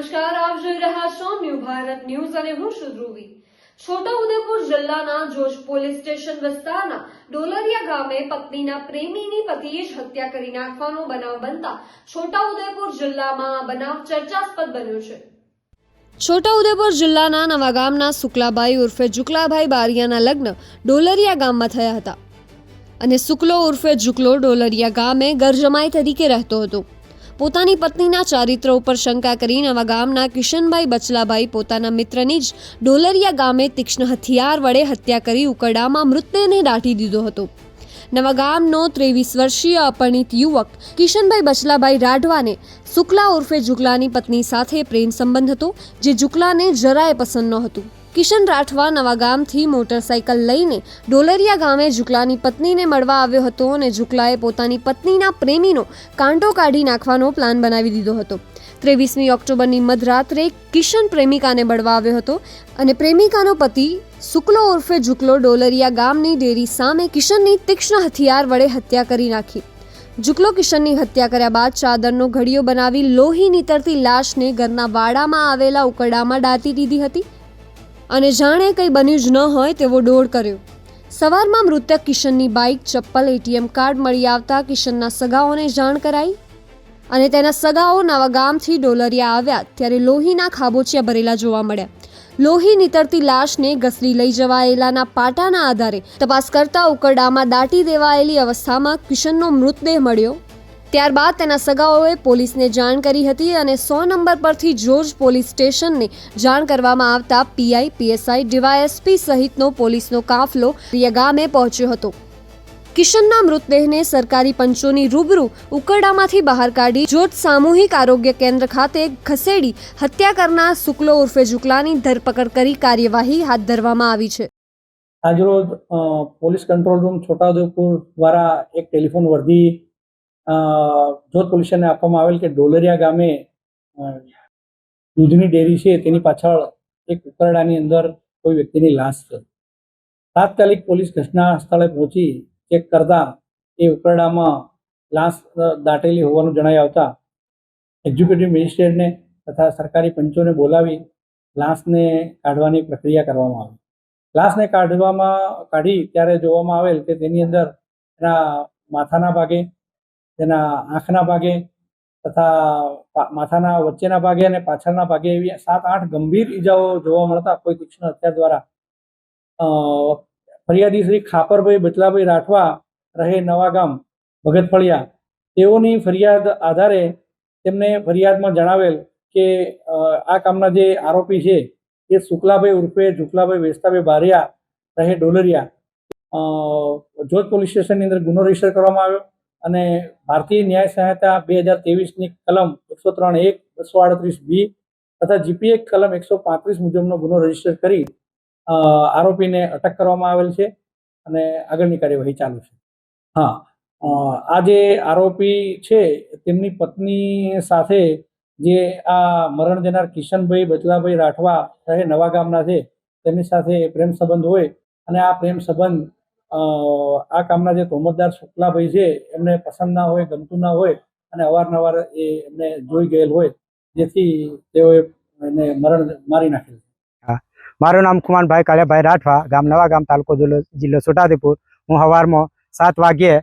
નમસ્કાર, આપ જોઈ રહ્યા છો ન્યૂ ભારત ન્યૂઝ અને હું છું ધ્રુવી. છોટાઉદેપુર જિલ્લાના જોશ પોલીસ સ્ટેશન વિસ્તારના ડોલરિયા ગામે પત્નીના પ્રેમીની પતિએ જ હત્યા કરી નાખવાનો બનાવ બનતા છોટાઉદેપુર જિલ્લામાં આ બનાવ ચર્ચાસ્પદ બન્યો છે. છોટાઉદેપુર જિલ્લાના નવા ગામના શુક્લાભાઈ ઉર્ફે જુકલાભાઈ બારિયાના લગ્ન ડોલરિયા ગામમાં થયા હતા. અને શુક્લો ઉર્ફે જુકલો ડોલરિયા ગામે ગરજમાઈ તરીકે રહેતો હતો. પોતાની પત્નીના ચારિત્ર ઉપર શંકા કરી નવા ગામના કિશનભાઈ બચલાભાઈ પોતાના મિત્રની જ ડોલરિયા ગામે તીક્ષ્ણ હથિયાર વડે હત્યા કરી ઉકરડામાં મૃતદેહને દાટી દીધો હતો. નવા ગામનો ત્રેવીસ વર્ષીય અપરિણિત યુવક કિશનભાઈ બચલાભાઈ રાઠવાને શુક્લા ઉર્ફે જુકલાની પત્ની સાથે પ્રેમ સંબંધ હતો, જે જુકલાને જરાય પસંદ નહોતું. કિશન રાઠવા નવા ગામથી મોટરસાયકલ લઈને ડોલરિયા ગામે જુકલાની પત્નીને મળવા આવ્યો હતો અને જુકલાએ પોતાની પત્નીના પ્રેમીનો કાંટો કાઢી નાખવાનો પ્લાન બનાવી દીધો હતો. ત્રેવીસમી ઓક્ટોબરની મધરાત્રે કિશન પ્રેમિકાને મળવા આવ્યો હતો અને પ્રેમિકાનો પતિ શુક્લો ઉર્ફે જુકલો ડોલરિયા ગામની ડેરી સામે કિશનની તીક્ષ્ણ હથિયાર વડે હત્યા કરી નાખી. જુકલો કિશનની હત્યા કર્યા બાદ ચાદરનો ઘડિયો બનાવી લોહી નીતરતી લાશને ઘરના વાડામાં આવેલા ઉકરડામાં દાટી દીધી હતી. અને જાણે કંઈ બન્યું જ ન હોય તેવો ડોળ કર્યો. સવારમાં મૃતક કિશનની બાઇક, ચપ્પલ, એટીએમ કાર્ડ મળી આવતા કિશનના સગાઓને જાણ કરાઈ અને તેના સગાઓ નવા ગામથી ડોલરિયા આવ્યા ત્યારે લોહીના ખાબોચિયા ભરેલા જોવા મળ્યા. લોહી નીતરતી લાશને ઘસરી લઈ જવાયેલાના પાટાના આધારે તપાસ કરતા ઉકરડામાં દાટી દેવાયેલી અવસ્થામાં કિશનનો મૃતદેહ મળ્યો. ત્યારબાદ તેના સગાઓએ પોલીસને જાણ કરી હતી અને સો નંબર પરથી જોર્જ પોલીસ સ્ટેશનને જાણ કરવામાં આવતા પીઆઈ, પીએસઆઈ, ડીવાયએસપી સહિતનો પોલીસનો કાફલો ગામે પહોંચ્યો હતો. કિશનના મૃતદેહને સરકારી પંચોની રૂબરૂ ઉકરડામાંથી બહાર કાઢી જોત સામૂહિક આરોગ્ય કેન્દ્ર ખાતે ખસેડી હત્યા કરનાર શુક્લો ઉર્ફે જુકલાની ધરપકડ કરી કાર્યવાહી હાથ ધરવામાં આવી છે. આજરોજ પોલીસ કંટ્રોલ રૂમ છોટાઉદેપુર દ્વારા એક ટેલિફોન વર્ધી જોધ પોલીસ આપવામાં આવેલ કે ડોલરિયા ગામે દૂધની ડેરી છે, તેની પાછળ એક ઉકરડાની અંદર કોઈ વ્યક્તિની લાશ છે. તાત્કાલિક પોલીસ ઘટના સ્થળે પહોંચી ચેક કરતા એ ઉકરડામાં લાશ દાટેલી હોવાનું જણાઈ આવતા એક્ઝિક્યુટિવ મેજિસ્ટ્રેટને તથા સરકારી પંચોને બોલાવી લાશને કાઢવાની પ્રક્રિયા કરવામાં આવી. લાશને કાઢવામાં, કાઢી ત્યારે જોવામાં આવેલ કે તેની અંદર એના માથાના ભાગે તેના આંખના ભાગે તથા માથાના વચ્ચેના ભાગે અને પાછળના ભાગે એવી સાત આઠ ગંભીર ઈજાઓ જોવા મળતા કોઈ તીક્ષ્ણ હત્યા દ્વારા ફરિયાદી શ્રી ખાપરભાઈ બચલાભાઈ રાઠવા રહે નવા ગામ ભગતફળિયા. તેઓની ફરિયાદ આધારે તેમને ફરિયાદમાં જણાવેલ કે આ કામના જે આરોપી છે એ શુક્લાભાઈ ઉર્ફે જુકલાભાઈ વેસ્તાભાઈ બારિયા રહે ડોલરિયા. જોધ પોલીસ સ્ટેશનની અંદર ગુનો રજિસ્ટર કરવામાં આવ્યો. અને ભારતીય ન્યાય સહાયતા બે હજાર ત્રેવીસની કલમ એકસો ત્રણ એક, બસો આડત્રીસ બી તથા જીપીએ કલમ એકસો પાંત્રીસ મુજબનો ગુનો રજિસ્ટર કરી આરોપીને અટક કરવામાં આવેલ છે અને આગળની કાર્યવાહી ચાલુ છે. હા આ જે આરોપી છે, તેમની પત્ની સાથે જે આ મરણ જનાર કિશનભાઈ બચલાભાઈ રાઠવા રહે નવા ગામના છે, તેમની સાથે પ્રેમ સંબંધ હોય અને આ પ્રેમ સંબંધ આ કામના જે તોમતદાર શુક્લાભાઈ છે, એમને પસંદ ના હોય, ગમતું ના હોય અને અવારનવાર એ એમને જોઈ ગયેલ હોય, જેથી તેઓએ એને મરણ મારી નાખેલ મારું નામ કુમારભાઈ કાળિયાભાઈ રાઠવા, ગામ નવા ગામ, તાલુકો જિલ્લો છોટાઉદેપુર. હું સવારમાં સાત વાગ્યે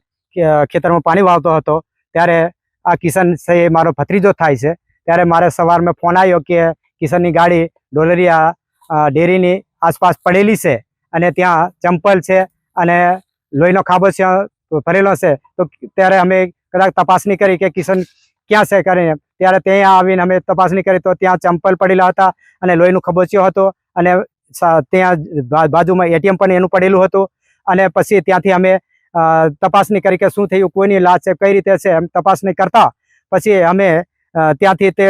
ખેતરમાં પાણી વાવતો હતો, ત્યારે આ કિશન છે એ મારો ભત્રીજો થાય છે. ત્યારે મારે સવારમાં ફોન આવ્યો કે, કિશનની ગાડી ડોલરિયા ડેરીની આસપાસ પડેલી છે અને ત્યાં ચંપલ છે અને લોહીનો ખાબો છે ભરેલો છે, તો ત્યારે અમે કદાચ તપાસણી કરી કે કિશન ક્યાં છે કરીને ત્યારે ત્યાં આવીને અમે તપાસણી કરી તો ત્યાં ચંપલ પડેલા હતા અને લોહીનું ખબોચ્યો હતો અને ત્યાં બાજુમાં એટીએમ પણ એનું પડેલું હતું. અને પછી ત્યાંથી અમે તપાસણી કરી કે શું થયું, કોઈની લાશ છે, કઈ રીતે છે એમ તપાસણી કરતા પછી અમે ત્યાંથી તે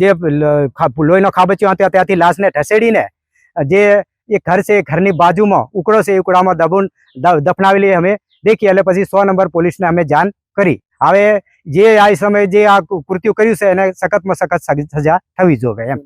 જે લોહીનો ખાબચિયો હતો, ત્યાંથી લાશને ઢસેડીને જે એ ઘર છે ઘરની બાજુમાં ઉકળો છે, એ ઉકળામાં દબુન દફનાવેલી અમે દેખી એટલે પછી સો નંબર પોલીસને અમે જાણ કરી. હવે જે આ સમયે જે આ કૃત્યુ કર્યું છે એને સખતમાં સખત સજા થવી જોઈએ એમ.